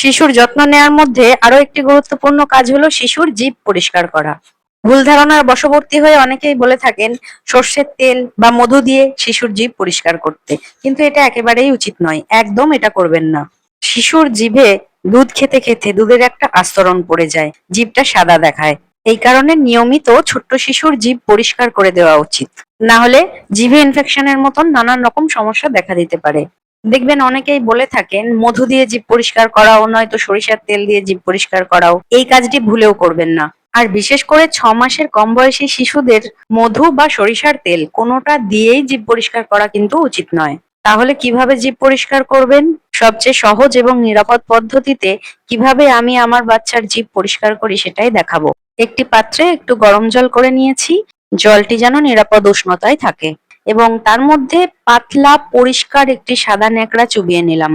শিশুর যত্ন নেওয়ার মধ্যে আরও একটি গুরুত্বপূর্ণ কাজ হলো শিশুর জীব পরিষ্কার করা। ভুল ধারণার বশবর্তী হয়ে অনেকেই বলে থাকেন, সর্ষের তেল বা মধু দিয়ে শিশুর জীব পরিষ্কার করতে। কিন্তু এটা একেবারেই উচিত নয়, একদম এটা করবেন না। শিশুর জিভে দুধ খেতে খেতে দুধের একটা আস্তরণ পড়ে যায় জিভটা সাদা দেখায়। এই কারণে নিয়মিত ছোট্ট শিশুর জিভ পরিষ্কার করে দেওয়া উচিত। না হলে জিভে ইনফেকশনের মতন নানান রকম সমস্যা দেখা দিতে পারে। দেখবেন অনেকেই বলে থাকেন, মধু দিয়ে জিভ পরিষ্কার করাও, নয়তো সরিষার তেল দিয়ে জিভ পরিষ্কার করাও। এই কাজটি ভুলেও করবেন না। আর বিশেষ করে ছ মাসের কম বয়সী শিশুদের মধু বা সরিষার তেল কোনোটা দিয়েই জিভ পরিষ্কার করা কিন্তু উচিত নয়। তাহলে কীভাবে জিভ পরিষ্কার করবেন? সবচেয়ে সহজ এবং নিরাপদ পদ্ধতিতে কীভাবে আমি আমার বাচ্চার জিভ পরিষ্কার করি সেটাই দেখাবো। একটি পাত্রে একটু গরম জল করে নিয়েছি। জলটি যেন নিরাপদ উষ্ণতায় থাকে। এবং তার মধ্যে পাতলা, পরিষ্কার একটি সাদা ন্যাকড়া চুবিয়ে নিলাম।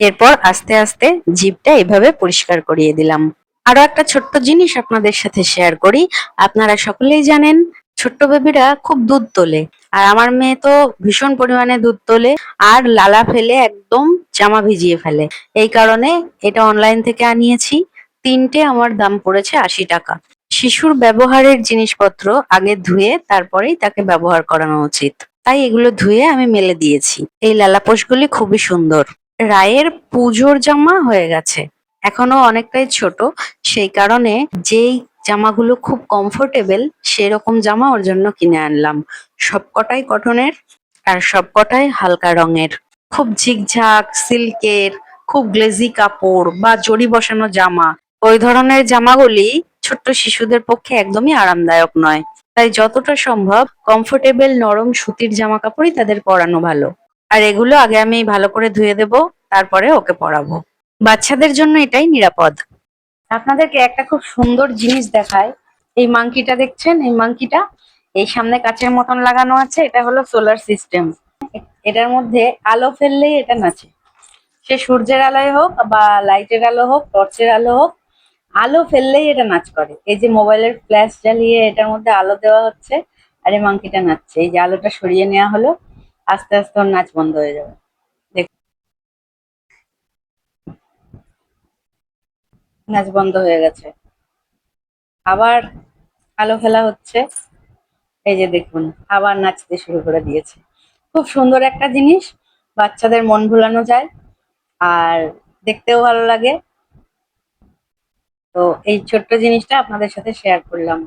এরপর আস্তে আস্তে জিভটা এভাবে পরিষ্কার করিয়ে দিলাম। আরও একটা ছোট্ট জিনিস আপনাদের সাথে শেয়ার করি। আপনারা সকলেই জানেন, ছোট্ট বেবিরা খুব দুধ তোলে। আর আমার মেয়ে তো ভীষণ পরিমাণে দুধ তোলে আর লালা ফেলে একদম জামা ভিজিয়ে ফেলে। এই কারণে এটা অনলাইন থেকে আনিয়েছি। তিনটে আমার দাম পড়েছে আশি টাকা। শিশুর ব্যবহারের জিনিসপত্র আগে ধুয়ে তারপরেই তাকে ব্যবহার করানো উচিত। তাই এগুলো ধুয়ে আমি মেলে দিয়েছি। এই লালাপোষগুলি খুবই সুন্দর। রায়ের পুজোর জামা হয়ে গেছে। এখনও অনেকটাই ছোট। সেই কারণে যেই জামাগুলো খুব কমফোর্টেবল সেরকম জামা ওর জন্য কিনে আনলাম। সবকটাই কটনের আর সবকটাই হালকা রঙের। খুব ঝিকঝাক সিল্কের খুব গ্লেজি কাপড় বা জড়ি বসানো জামা। ওই ধরনের জামাগুলি ছোট্ট শিশুদের পক্ষে একদমই আরামদায়ক নয়। তাই যতটা সম্ভব কমফোর্টেবল নরম সুতির জামা কাপড়ই তাদের পরানো ভালো। আর এগুলো আগে আমি ভালো করে ধুয়ে দেব, তারপরে ওকে পরাবো। বাচ্চাদের জন্য এটাই নিরাপদ। আপনাদেরকে একটা খুব সুন্দর জিনিস দেখায় এই মাংকিটা দেখছেন? এই মাংকিটা এই সামনে কাচের মতন লাগানো আছে, এটা হলো সোলার সিস্টেম এটার মধ্যে আলো ফেললেই এটা নাচে। সে সূর্যের আলোয় হোক বা লাইটের আলো হোক টর্চের আলো হোক আলো ফেললেই এটা নাচ করে। এই যে মোবাইলের ফ্ল্যাশ জ্বালিয়ে এটার মধ্যে আলো দেওয়া হচ্ছে, আর এই মাংকিটা নাচছে। এই যে আলোটা সরিয়ে নেওয়া হলো, আস্তে আস্তে ওর নাচ বন্ধ হয়ে যাবে। নাচ বন্ধ হয়ে গেছে। আবার আলো ফেলা হচ্ছে। এই যে দেখুন, আবার নাচতে শুরু করে দিয়েছে। খুব সুন্দর একটা জিনিস, বাচ্চাদের মন ভুলানো যায়, আর দেখতেও ভালো লাগে। তো এই ছোট্ট জিনিসটা আপনাদের সাথে শেয়ার করলাম।